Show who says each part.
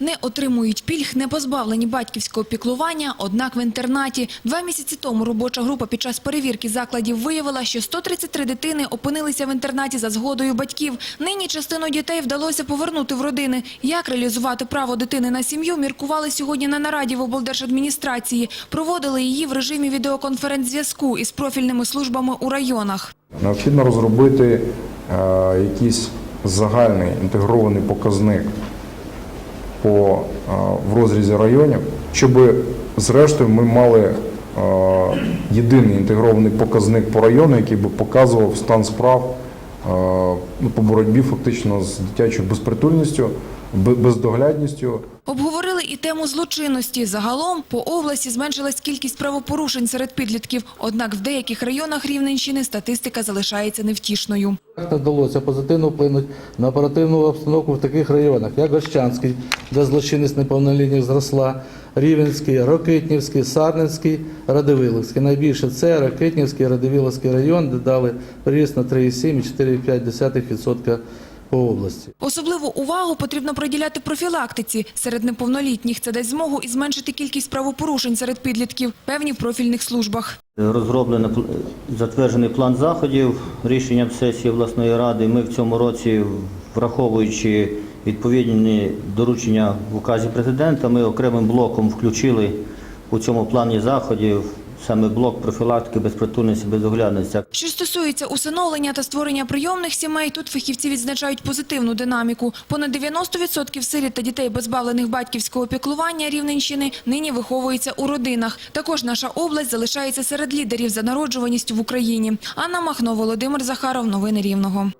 Speaker 1: Не отримують пільг, не позбавлені батьківського піклування, однак в інтернаті. Два місяці тому робоча група під час перевірки закладів виявила, що 133 дитини опинилися в інтернаті за згодою батьків. Нині частину дітей вдалося повернути в родини. Як реалізувати право дитини на сім'ю, міркували сьогодні на нараді в облдержадміністрації. Проводили її в режимі відеоконференц-зв'язку із профільними службами у районах.
Speaker 2: Необхідно розробити е, якийсь загальний інтегрований показник по, е, в розрізі районів, щоб зрештою ми мали е, єдиний інтегрований показник по району, який би показував стан справ е, ну, по боротьбі фактично з дитячою безпритульністю, бе- бездоглядністю.
Speaker 1: Обговорили і тему злочинності. Загалом по області зменшилась кількість правопорушень серед підлітків. Однак в деяких районах Рівненщини статистика залишається невтішною.
Speaker 3: Так не вдалося позитивно вплинути на оперативну обстановку в таких районах, як Гощанський, де злочинність неповнолітніх зросла, Рівенський, Рокитнівський, Сарненський, Радивиловський. Найбільше це Рокитнівський, Радивиловський район, де дали приріст на 3,7 і 4,5% по області.
Speaker 1: Особливу увагу потрібно приділяти профілактиці. Серед неповнолітніх це дасть змогу і зменшити кількість правопорушень серед підлітків, певні в профільних службах.
Speaker 4: Розроблено затверджений план заходів рішенням сесії обласної ради. Ми в цьому році, враховуючи відповідні доручення в указі президента, ми окремим блоком включили у цьому плані заходів саме блок профілактики безпритульності, безоглядності.
Speaker 1: Що стосується усиновлення та створення прийомних сімей, тут фахівці відзначають позитивну динаміку. Понад 90% сиріт та дітей, позбавлених батьківського піклування Рівненщини, нині виховуються у родинах. Також наша область залишається серед лідерів за народжуваністю в Україні. Анна Махно, Володимир Захаров. Новини Рівного.